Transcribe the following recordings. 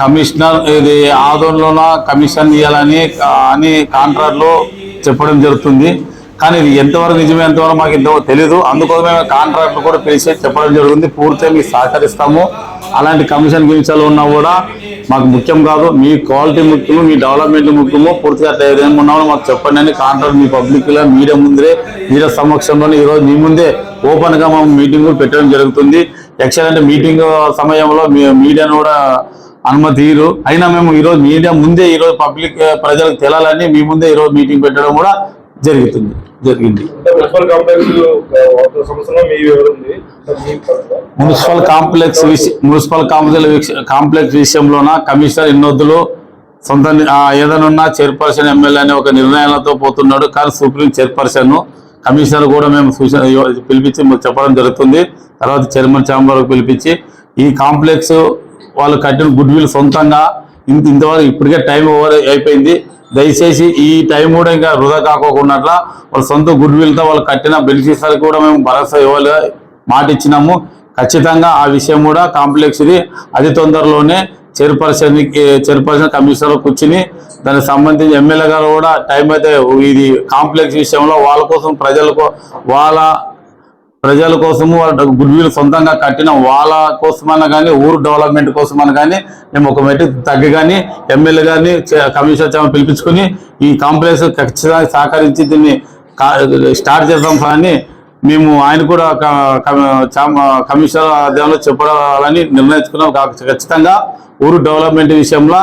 Commissioner ఇది ఆదోళన commission ఇవ్వాలని అని కాంట్రాక్ట్లో చెప్పడం జరుగుతుంది. కానీ ఇది ఎంతవరకు నిజమే ఎంతవరకు మాకు ఇంత తెలియదు అందుకోసమే కాంట్రాక్ట్లు కూడా పిలిచి చెప్పడం జరుగుతుంది. పూర్తిగా మీకు సహకరిస్తాము. అలాంటి కమిషన్ గిమిషన్లు ఉన్నా కూడా మాకు ముఖ్యం కాదు. మీ క్వాలిటీ ముఖ్యము మీ డెవలప్మెంట్ ముఖ్యము. పూర్తిగా అట్లా ఏదైనా ఉన్నామో మాకు చెప్పండి అని కాంట్రాక్ట్ మీ పబ్లిక్లో మీడియా ముందే మీడియా సమక్షంలోనే ఈరోజు మీ ముందే ఓపెన్గా మేము మీటింగ్ పెట్టడం జరుగుతుంది. యాక్చువల్ అంటే మీటింగ్ సమయంలో మీ మీడియాను కూడా అనుమతి ఇరు. అయినా మేము ఈరోజు మీడియా ముందే ఈరోజు పబ్లిక్ ప్రజలకు తెలాలని మీ ముందే ఈరోజు మీటింగ్ పెట్టడం కూడా జరుగుతుంది జరిగింది. Municipal complex municipal complex complex విష- కాంప్లెక్స్ విషయంలోన కమిషనర్ ఎన్నొద్దులు సొంత ని- ఆ ఏదైనా ఉన్నా చైర్పర్సన్ ఎమ్మెల్యే అనే ఒక నిర్ణయాలతో పోతున్నాడు కానీ సుప్రీం చైర్పర్సన్ కమిషనర్ కూడా మేము సూచన పిలిపించి చెప్పడం జరుగుతుంది. తర్వాత చైర్మన్ ఛాంబర్ పిలిపించి ఈ కాంప్లెక్స్ వాళ్ళు కట్టిన గుడ్ విల్ సొంతంగా ఇంత ఇంతవరకు ఇప్పటికే టైం ఓవర్ అయిపోయింది. దయచేసి ఈ టైం కూడా ఇంకా వృధా కాకోకుండా వాళ్ళ సొంత గుడ్ విల్తో వాళ్ళు కట్టిన బెనిఫిట్స్ కూడా మేము భరోసా ఇవ్వాలి. మాట ఇచ్చినాము. ఖచ్చితంగా ఆ విషయం కూడా కాంప్లెక్స్ ఇది. అతి తొందరలోనే చైర్పర్సన్ చైర్పర్సన్ కమిషనర్ కూర్చుని దానికి సంబంధించి ఎమ్మెల్యే గారు కూడా టైం అయితే ఇది కాంప్లెక్స్ విషయంలో వాళ్ళ కోసం ప్రజలకు వాళ్ళ ప్రజల కోసము వాళ్ళ గుడ్ సొంతంగా కట్టిన వాళ్ళ కోసమన్నా కానీ ఊరు డెవలప్మెంట్ కోసమన్నా కానీ మేము ఒక మెట్టి తగ్గి కానీ ఎమ్మెల్యే కానీ కమిషనర్ చామ పిలిపించుకొని ఈ కాంప్లెక్స్ ఖచ్చితంగా సహకరించి దీన్ని స్టార్ట్ చేద్దాం అని మేము ఆయన కూడా కమిషనర్ అధ్యయనంలో చెప్పాలని నిర్ణయించుకున్నాం. ఖచ్చితంగా ఊరు డెవలప్మెంట్ విషయంలో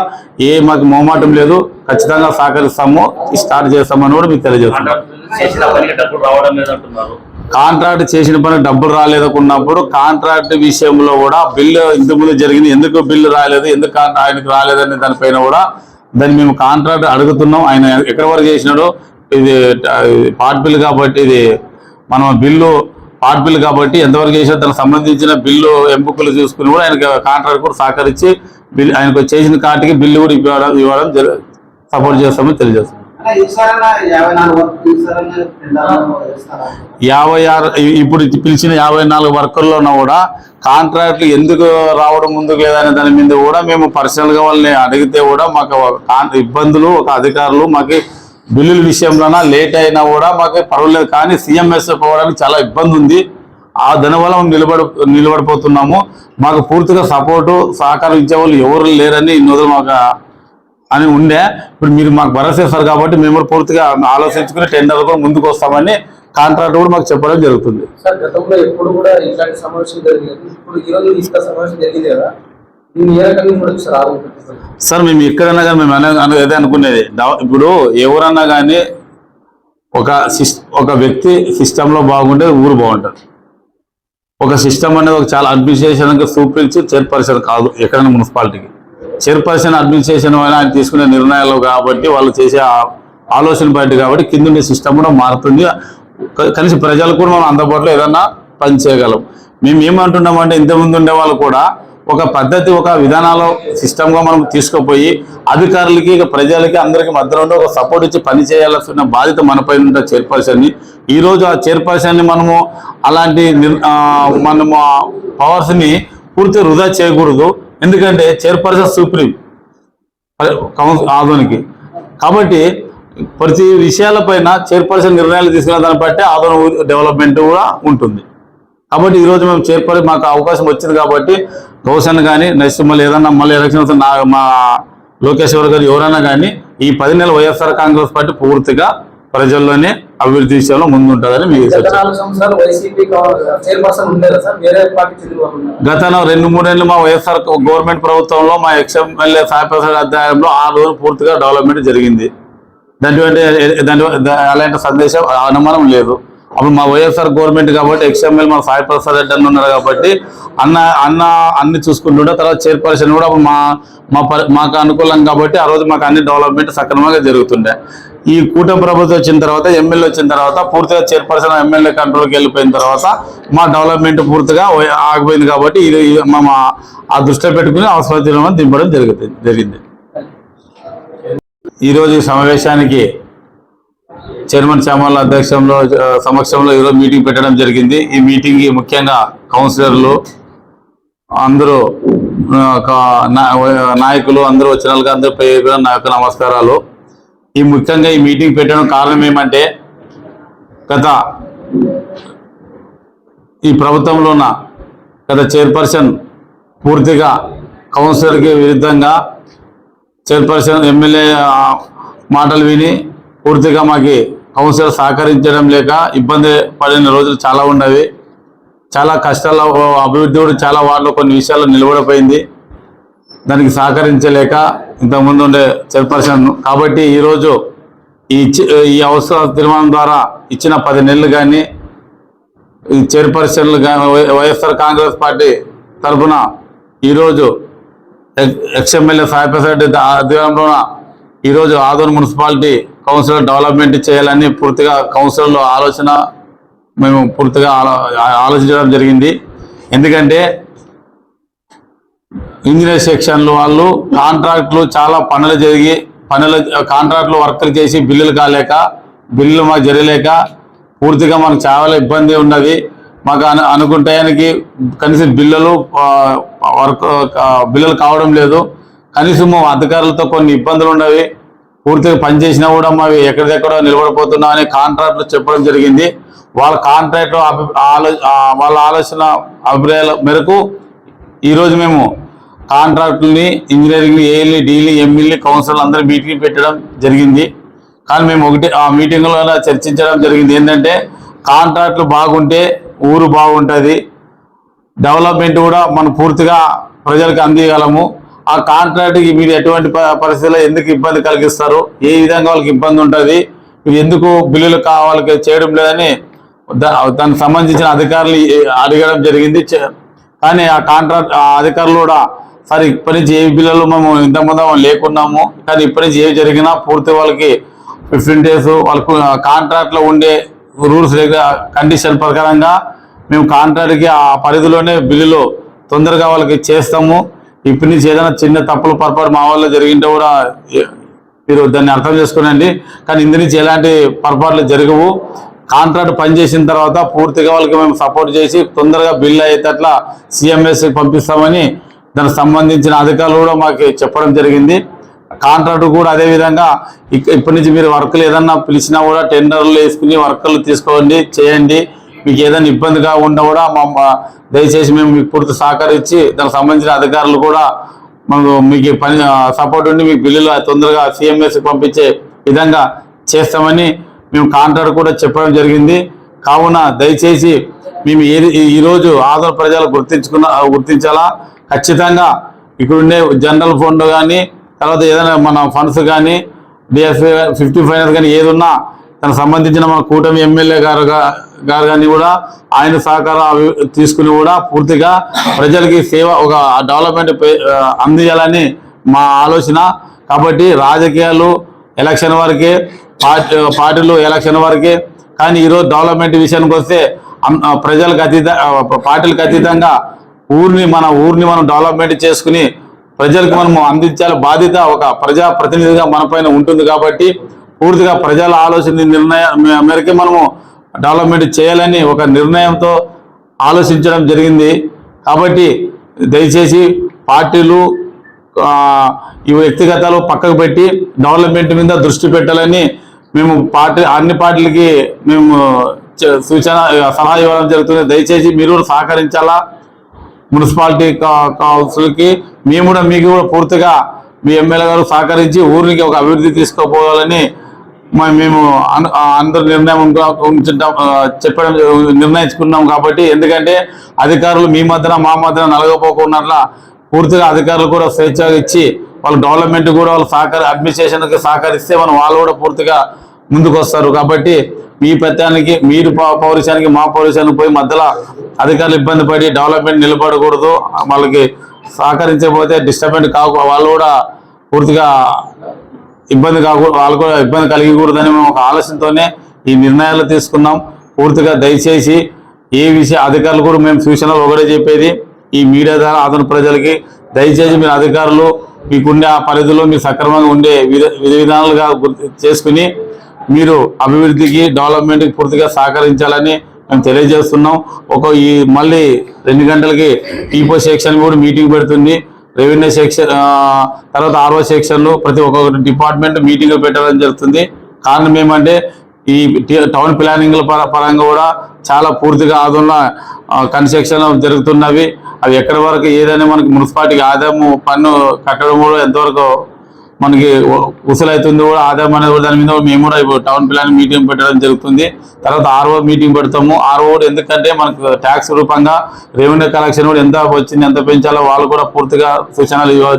ఏ మాకు మొహమాటం లేదు. ఖచ్చితంగా సహకరిస్తాము స్టార్ట్ చేస్తామని కూడా మీకు తెలియజేస్తున్నాం. కాంట్రాక్ట్ చేసిన పని డబ్బులు రాలేదనుకున్నప్పుడు కాంట్రాక్ట్ విషయంలో కూడా బిల్లు ఇంతకుముందు జరిగింది. ఎందుకు బిల్లు రాలేదు? ఎందుకు కాంట్రా- ఆయనకు రాలేదనే దానిపైన కూడా దాన్ని మేము కాంట్రాక్ట్ అడుగుతున్నాం. ఆయన ఎక్కడి వరకు చేసినాడు ఇది పార్ట్ బిల్ కాబట్టి ఇది మనం బిల్లు పార్ట్ బిల్ కాబట్టి ఎంతవరకు చేసినా దానికి సంబంధించిన బిల్లు ఎంపికలు చూసుకుని కూడా ఆయన కాంట్రాక్ట్ కూడా సహకరించి బిల్ ఆయనకు చేసిన కాటికి బిల్లు కూడా ఇవ్వడం ఇవ్వడం సపోర్ట్ చేస్తామని తెలియజేస్తాం యాభై ఆరు ఇప్పుడు పిలిచిన యాభై నాలుగు వర్కర్లోనూ కూడా కాంట్రాక్ట్లు ఎందుకు రావడం ముందుకు లేదనే దాని మీద కూడా మేము పర్సనల్గా వాళ్ళని అడిగితే కూడా మాకు ఇబ్బందులు ఒక అధికారులు మాకు బిల్లుల విషయంలోన లేట్ అయినా కూడా మాకు పర్వాలేదు. కానీ సీఎంఎస్ పోవడానికి చాలా ఇబ్బంది ఉంది. ఆ దానివల్ల మేము నిలబడి నిలబడిపోతున్నాము. మాకు పూర్తిగా సపోర్టు సహకారం ఇచ్చే వాళ్ళు ఎవరు లేరని ఇన్ని రోజులు మాకు అని ఉండే. ఇప్పుడు మీరు మాకు భరోసా ఇస్తారు కాబట్టి మేము కూడా పూర్తిగా ఆలోచించుకుని టెండర్ కూడా ముందుకు వస్తామని కాంట్రాక్ట్ కూడా మాకు చెప్పడం జరుగుతుంది. సార్ గతంలో ఎప్పుడు కూడా ఇట్లాంటి సమావేశం జరిగలేదు ఇప్పుడు ఈ రోజు ఇసుక సమావేశం జరిగింది కదా దీన్ని ఏ రకంగా కూడా సార్ ఆలోచించారు సార్ మేము ఎక్కడన్నా కానీ మేము అనే- అదే అనుకునేది. ఇప్పుడు ఎవరన్నా కానీ ఒక సిస్ ఒక వ్యక్తి సిస్టంలో బాగుంటే ఊరు బాగుంటుంది. ఒక సిస్టమ్ అనేది ఒక చాలా అడ్మినిస్ట్రేషన్ చూపించి చైర్పర్సన్ కాదు ఎక్కడైనా మున్సిపాలిటీకి. చైర్పర్సన్ అడ్మినిస్ట్రేషన్ అయినా ఆయన తీసుకునే నిర్ణయాలు కాబట్టి వాళ్ళు చేసే ఆలోచన బట్టి కాబట్టి కింద ఉండే సిస్టమ్ కూడా మారుతుంది. కనీసం ప్రజలకు కూడా మనం అందుబాటులో ఏదన్నా పని చేయగలం. మేము ఏమంటున్నామంటే ఇంతకుముందు ఉండే వాళ్ళు కూడా ఒక పద్ధతి ఒక విధానాలు సిస్టమ్గా మనం తీసుకుపోయి అధికారులకి ఇక ప్రజలకి అందరికీ మధ్యలో ఉండి ఒక సపోర్ట్ ఇచ్చి పని చేయాల్సిన బాధ్యత మనపై పైన చైర్పర్సన్ని. ఈ రోజు ఆ చైర్పర్సన్ని మనము అలాంటి నిర్- మనము పవర్స్ని పూర్తి వృధా చేయకూడదు. ఎందుకంటే చైర్పర్సన్ సుప్రీం కౌన్సిల్ ఆదోనికి. కాబట్టి ప్రతి విషయాలపైన చైర్పర్సన్ నిర్ణయాలు తీసుకున్న దాన్ని బట్టి ఆదోన డెవలప్మెంట్ కూడా ఉంటుంది. కాబట్టి ఈరోజు మేము చైర్పర్సన్ మాకు అవకాశం వచ్చింది కాబట్టి గౌసన్ కానీ నెక్స్ట్ మళ్ళీ ఏదన్నా మళ్ళీ ఎలక్షన్ వస్తే నా మా లోకేశ్వర్ గారు ఎవరైనా కానీ ఈ పది నెలల వైఎస్ఆర్ కాంగ్రెస్ పార్టీ పూర్తిగా ప్రజల్లోనే అభివృద్ధి విషయంలో ముందుంటుందని మీకు గత చెప్పారు. నాలుగు సంవత్సరాలు వైసీపీ చైర్పర్సన్ ఉండేదా సార్? వేరే పార్టీ చెందిన వాళ్ళు ఉన్నారు గత రెండు మూడేళ్ళు మా వైఎస్ఆర్ గవర్నమెంట్ ప్రభుత్వంలో మా ఎక్స్ ఎమ్మెల్యే సాయిప్రసాద్ అధ్యాయంలో ఆ రోజు పూర్తిగా డెవలప్మెంట్ జరిగింది. దాంట్లో అలాంటి సందేశం అనుమానం లేదు. అప్పుడు మా వైఎస్ఆర్ గవర్నమెంట్ కాబట్టి ఎక్స్ఎంఎల్ మా సాయి ప్రసాద్ రెడ్డి అన్న ఉన్నారు కాబట్టి అన్న అన్న అన్ని చూసుకుంటుండే. తర్వాత చైర్పర్సన్ కూడా అప్పుడు మా మా మాకు అనుకూలం కాబట్టి ఆ రోజు మాకు అన్ని డెవలప్మెంట్ సక్రమంగా జరుగుతుండే. ఈ కూటమి ప్రభుత్వం వచ్చిన తర్వాత ఎమ్మెల్యే వచ్చిన తర్వాత పూర్తిగా చైర్పర్సన్ ఎమ్మెల్యే కంట్రోల్కి వెళ్ళిపోయిన తర్వాత మా డెవలప్మెంట్ పూర్తిగా ఆగిపోయింది కాబట్టి ఇది ఇది మా మా- ఆ దృష్టిలో పెట్టుకుని అవసరం దింపడం జరుగుతుంది జరిగింది. ఈరోజు ఈ సమావేశానికి చైర్మన్ శ్యామల అధ్యక్షంలో సమక్షంలో ఈరోజు మీటింగ్ పెట్టడం జరిగింది. ఈ మీటింగ్కి ముఖ్యంగా కౌన్సిలర్లు అందరూ నాయకులు అందరూ వచ్చిన వాళ్ళకి అందరూ పేరు నా యొక్క నమస్కారాలు. ఈ ముఖ్యంగా ఈ మీటింగ్ పెట్టడం కారణం ఏమంటే గత ఈ ప్రభుత్వంలో ఉన్న గత చైర్పర్సన్ పూర్తిగా కౌన్సిలర్కి విరుద్ధంగా చైర్పర్సన్ ఎమ్మెల్యే మాటలు విని పూర్తిగా మాకు కౌన్సిలర్ సహకరించడం లేక ఇబ్బంది పడిన రోజులు చాలా ఉన్నవి. చాలా కష్టాల అభివృద్ధి కూడా చాలా వాళ్ళు కొన్ని విషయాల్లో నిలబడిపోయింది. దానికి సహకరించలేక ఇంతకుముందు ఉండే చైర్పర్సన్ కాబట్టి ఈరోజు ఈ ఈ అవసర తీర్మానం ద్వారా ఇచ్చిన పది నెలలు కానీ ఈ చైర్పర్సన్లు కానీ వైఎస్ఆర్ కాంగ్రెస్ పార్టీ తరఫున ఈరోజు ఎక్స్ఎమ్మెల్యే సాయిప్రసాద్ రెడ్డి ఆధ్వర్యంలో ఈరోజు ఆదూరు మున్సిపాలిటీ కౌన్సిలర్ డెవలప్మెంట్ చేయాలని పూర్తిగా కౌన్సిలర్లో ఆలోచన మేము పూర్తిగా ఆలో ఆలోచించడం జరిగింది. ఎందుకంటే ఇంజనీర్ సెక్షన్లు వాళ్ళు కాంట్రాక్ట్లు చాలా పనులు జరిగి పనులు కాంట్రాక్ట్లు వర్కులు చేసి బిల్లులు కాలేక బిల్లులు మాకు జరగలేక పూర్తిగా మనకు చాలా ఇబ్బంది ఉన్నది. మాకు అను అనుకుంటానికి కనీసం బిల్లులు వర్క్ బిల్లులు కావడం లేదు. కనీసం అధికారులతో కొన్ని ఇబ్బందులు ఉన్నవి. పూర్తిగా పనిచేసినా కూడా మావి ఎక్కడిదెక్కడో నిలబడిపోతున్నాం అని కాంట్రాక్ట్లు చెప్పడం జరిగింది. వాళ్ళ కాంట్రాక్ట్ అభి ఆలో వాళ్ళ ఆలోచన అభిప్రాయాల మేరకు ఈరోజు మేము కాంట్రాక్టుల్ని ఇంజనీరింగ్ ఏఎల్ని డీలీ ఎంఈల్ని కౌన్సిల్ అందరూ మీటింగ్ పెట్టడం జరిగింది. కానీ మేము ఒకటి ఆ మీటింగ్లో చర్చించడం జరిగింది. ఏంటంటే కాంట్రాక్ట్లు బాగుంటే ఊరు బాగుంటుంది. డెవలప్మెంట్ కూడా మనం పూర్తిగా ప్రజలకు అందియగలము. ఆ కాంట్రాక్ట్కి మీరు ఎటువంటి ప- పరిస్థితుల్లో ఎందుకు ఇబ్బంది కలిగిస్తారు? ఏ విధంగా వాళ్ళకి ఇబ్బంది ఉంటుంది? మీరు ఎందుకు బిల్లులు కావాలి చేయడం లేదని దా- దానికి సంబంధించిన అధికారులు అడగడం జరిగింది. చే- కానీ ఆ కాంట్రాక్ట్ ఆ అధికారులు కూడా సరే ఇప్పటి నుంచి ఏ బిల్లులు మేము ఇంతకుముందు లేకున్నాము. కానీ ఇప్పటి నుంచి ఏవి జరిగినా పూర్తి వాళ్ళకి ఫిఫ్టీన్ డేస్ వాళ్ళకు కాంట్రాక్ట్లో ఉండే రూల్స్ కండిషన్ ప్రకారంగా మేము కాంట్రాక్ట్కి ఆ పరిధిలోనే బిల్లులు తొందరగా వాళ్ళకి చేస్తాము. ఇప్పటి నుంచి ఏదైనా చిన్న తప్పులు పొరపాటు మా వల్ల జరిగింటే కూడా మీరు దాన్ని అర్థం చేసుకోనండి. కానీ ఇందు నుంచి ఎలాంటి పొరపాట్లు జరగవు. కాంట్రాక్ట్ పనిచేసిన తర్వాత పూర్తిగా వాళ్ళకి మేము సపోర్ట్ చేసి తొందరగా బిల్ అయ్యేటట్లా సిఎంఎస్కి పంపిస్తామని దానికి సంబంధించిన అధికారులు కూడా మాకు చెప్పడం జరిగింది. కాంట్రాక్ట్ కూడా అదే విధంగా ఇప్పటి నుంచి మీరు వర్కులు ఏదన్నా పిలిచినా కూడా టెండర్లు వేసుకుని వర్కులు తీసుకోండి చేయండి. మీకు ఏదైనా ఇబ్బందిగా ఉన్నా కూడా మా దయచేసి మేము మీకు పూర్తి సహకరించి దానికి సంబంధించిన అధికారులు కూడా మాకు మీకు పని సపోర్ట్ ఉండి మీకు బిల్లులు తొందరగా సిఎంఎస్ పంపించే విధంగా చేస్తామని మేము కాంట్రాక్ట్ కూడా చెప్పడం జరిగింది. కావున దయచేసి మేము ఏది ఈరోజు ఆంధ్ర ప్రజలు గుర్తించుకున్న గుర్తించాలా? ఖచ్చితంగా ఇక్కడుండే జనరల్ ఫండ్ కానీ తర్వాత ఏదైనా మన ఫండ్స్ కానీ డిఎస్పీ ఫిఫ్టీ ఫైనాన్స్ కానీ ఏది ఉన్నా తనకు సంబంధించిన మన కూటమి ఎమ్మెల్యే గారు గారు కానీ కూడా ఆయన సహకారం తీసుకుని కూడా పూర్తిగా ప్రజలకి సేవ ఒక డెవలప్మెంట్ పే- అందించాలని మా ఆలోచన. కాబట్టి రాజకీయాలు ఎలక్షన్ వరకే పార్టీ పార్టీలు ఎలక్షన్ వరకే కానీ ఈరోజు డెవలప్మెంట్ విషయానికి వస్తే ప్రజలకు అతీత పార్టీలకు అతీతంగా ఊరిని మన ఊరిని మనం డెవలప్మెంట్ చేసుకుని ప్రజలకు మనము అందించాలి బాధ్యత ఒక ప్రజా ప్రతినిధిగా మన ఉంటుంది కాబట్టి పూర్తిగా ప్రజల ఆలోచన నిర్ణయం మేరకే మనము డెవలప్మెంట్ చేయాలని ఒక నిర్ణయంతో ఆలోచించడం జరిగింది. కాబట్టి దయచేసి పార్టీలు ఈ వ్యక్తిగతాలు పక్కకు పెట్టి డెవలప్మెంట్ మీద దృష్టి పెట్టాలని మేము పార్టీ అన్ని పార్టీలకి మేము సూచన సలహా ఇవ్వడం జరుగుతుంది. దయచేసి మీరు కూడా సహకరించాలా? మున్సిపాలిటీ కా- కౌన్సిల్కి మేము కూడా మీకు కూడా పూర్తిగా మీ ఎమ్మెల్యే గారు సహకరించి ఊరికి ఒక అభివృద్ధి తీసుకోపోవాలని మేము అందరు నిర్ణయం చెప్పడం నిర్ణయించుకున్నాం కాబట్టి ఎందుకంటే అధికారులు మీ మధ్యన మా మధ్యన నలగపోకున్నట్ల పూర్తిగా అధికారులు కూడా స్వేచ్ఛగా ఇచ్చి వాళ్ళ డెవలప్మెంట్ కూడా వాళ్ళు సహకార అడ్మినిస్ట్రేషన్కి సహకరిస్తే మనం వాళ్ళు కూడా పూర్తిగా ముందుకు వస్తారు కాబట్టి మీ ప్రత్యానికి మీరు పౌ- పౌరుషానికి మా పౌరుషానికి పోయి మధ్యలో అధికారులు ఇబ్బంది పడి డెవలప్మెంట్ నిలబడకూడదు. వాళ్ళకి సహకరించకపోతే డిస్టర్బెంట్ కాకు వాళ్ళు కూడా పూర్తిగా ఇబ్బంది కాకూడదు వాళ్ళు కూడా ఇబ్బంది కలిగకూడదని మేము ఒక ఆలోచనతోనే ఈ నిర్ణయాలు తీసుకున్నాం. పూర్తిగా దయచేసి ఏ విషయ అధికారులు కూడా మేము సూచనలు ఒకటే చెప్పేది. ఈ మీడియా ద్వారా అతని ప్రజలకి దయచేసి మీరు అధికారులు మీకుండే ఆ పరిధిలో మీరు సక్రమంగా ఉండే విధ విధానాలుగా గుర్తు చేసుకుని మీరు అభివృద్ధికి డెవలప్మెంట్కి పూర్తిగా సహకరించాలని మేము తెలియజేస్తున్నాం. ఒక ఈ మళ్ళీ రెండు గంటలకి టీపో సెక్షన్ కూడా మీటింగ్ పెడుతుంది. రెవెన్యూ సెక్షన్ తర్వాత ఆర్ఓ సెక్షన్లు ప్రతి ఒక్కొక్క డిపార్ట్మెంట్ మీటింగ్లు పెట్టడం జరుగుతుంది. కారణం ఏమంటే ఈ టౌన్ ప్లానింగ్ల పర- పరంగా కూడా చాలా పూర్తిగా ఆదంలో కన్స్ట్రక్షన్ జరుగుతున్నవి. అవి ఎక్కడి వరకు ఏదైనా మనకి మున్సిపాలిటీకి ఆదాయము పన్ను కట్టడం కూడా ఎంతవరకు మనకి ఉసలవుతుంది కూడా ఆదాయం అనేది కూడా దాని మీద మేము కూడా ఇప్పుడు టౌన్ ప్లాన్ మీటింగ్ పెట్టడం జరుగుతుంది. తర్వాత ఆర్ఓ మీటింగ్ పెడతాము. ఆర్ఓ కూడా ఎందుకంటే మనకు ట్యాక్స్ రూపంగా రెవెన్యూ కలెక్షన్ కూడా ఎంత వచ్చింది ఎంత పెంచాలో వాళ్ళు కూడా పూర్తిగా సూచనలు ఇవ్వ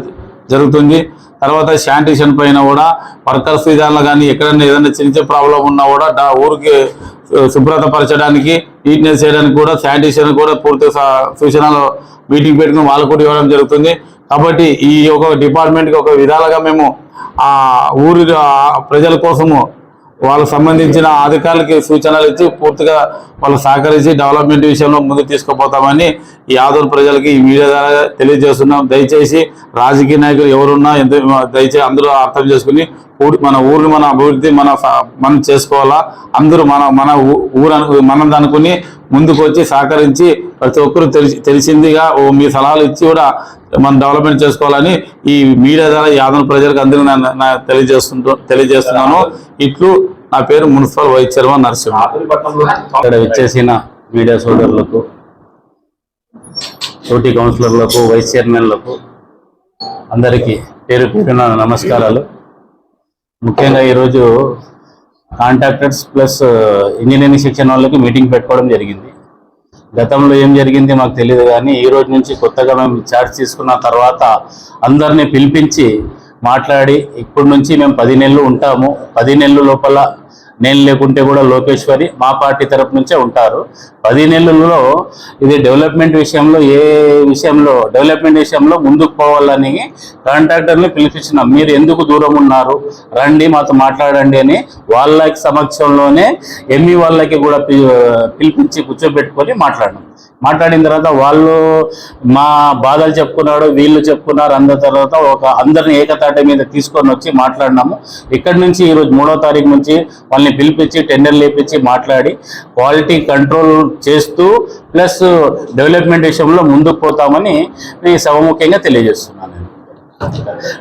జరుగుతుంది. తర్వాత శానిటేషన్ పైన కూడా వర్కర్స్ విధానంలో కానీ ఎక్కడైనా ఏదైనా చిన్న చిన్న ప్రాబ్లం ఉన్నా కూడా ఊరికి శుభ్రతపరచడానికి నీట్నెస్ చేయడానికి కూడా శానిటేషన్ కూడా పూర్తి సూచనలు మీటింగ్ పెట్టుకుని వాళ్ళు కూడా ఇవ్వడం జరుగుతుంది. కాబట్టి ఈ ఒక డిపార్ట్మెంట్కి ఒక విధాలుగా మేము ఆ ఊరి ప్రజల కోసము వాళ్ళకు సంబంధించిన అధికారులకి సూచనలు ఇచ్చి పూర్తిగా వాళ్ళు సహకరించి డెవలప్మెంట్ విషయంలో ముందుకు తీసుకుపోతామని ఈ ఆదూరు ప్రజలకి ఈ మీడియా ద్వారా తెలియజేస్తున్నాం. దయచేసి రాజకీయ నాయకులు ఎవరున్నా ఎంత దయచేసి అందరూ అర్థం చేసుకుని ఊరి మన ఊరిని మన అభివృద్ధి మన స- మనం చేసుకోవాలా? అందరూ మన మన ఊ- ఊరు మనం అనుకుని ముందుకు వచ్చి సహకరించి ప్రతి ఒక్కరు తెలిసి తెలిసిందిగా ఓ మీ సలహాలు ఇచ్చి కూడా మనం డెవలప్మెంట్ చేసుకోవాలని ఈ మీడియా ద్వారా యాదవ ప్రజలకు అందరూ నా- తెలియజేస్తుంటూ తెలియజేస్తున్నాను. ఇట్లు నా పేరు మున్సిపల్ వైస్ చైర్మన్ నరసింహ. ఇక్కడ విచ్చేసిన మీడియా సోదరులకు తోటి కౌన్సిలర్లకు వైస్ చైర్మన్లకు అందరికీ పేరు పేరున నమస్కారాలు. ముఖ్యంగా ఈరోజు కాంట్రాక్టర్స్ ప్లస్ ఇంజనీరింగ్ సెక్షన్ వాళ్ళకి మీటింగ్ పెట్టుకోవడం జరిగింది. గతంలో ఏం జరిగింది మాకు తెలియదు కానీ ఈ రోజు నుంచి కొత్తగా మేము చార్జ్ తీసుకున్న తర్వాత అందరినీ పిలిపించి మాట్లాడి ఇప్పటి నుంచి మేము పది నెలలు ఉంటాము. పది నెలల లోపల నేను లేకుంటే కూడా లోకేశ్వరి మా పార్టీ తరపు నుంచే ఉంటారు. పది నెలల్లో ఇది డెవలప్మెంట్ విషయంలో ఏ విషయంలో డెవలప్మెంట్ విషయంలో ముందుకు పోవాలని కాంట్రాక్టర్ని పిలిపించినాం. మీరు ఎందుకు దూరం ఉన్నారు? రండి మాతో మాట్లాడండి అని వాళ్ళకి సమక్షంలోనే ఎంఈ వాళ్ళకి కూడా పి- పిలిపించి కూర్చోబెట్టుకొని మాట్లాడినాం. మాట్లాడిన తర్వాత వాళ్ళు మా బాధలు చెప్పుకున్నాడు వీళ్ళు చెప్పుకున్నారు అందరి తర్వాత ఒక అందరిని ఏకతాటి మీద తీసుకొని వచ్చి మాట్లాడినాము. ఇక్కడి నుంచి ఈరోజు మూడో తారీఖు నుంచి వాళ్ళని పిలిపించి టెండర్ లేపించి మాట్లాడి క్వాలిటీ కంట్రోల్ చేస్తూ ప్లస్ డెవలప్మెంట్ విషయంలో ముందుకు పోతామని నేను సభముఖ్యంగా తెలియజేస్తున్నాను.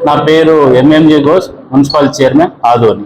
నా పేరు MMJ Ghosh municipal chairman Adoni.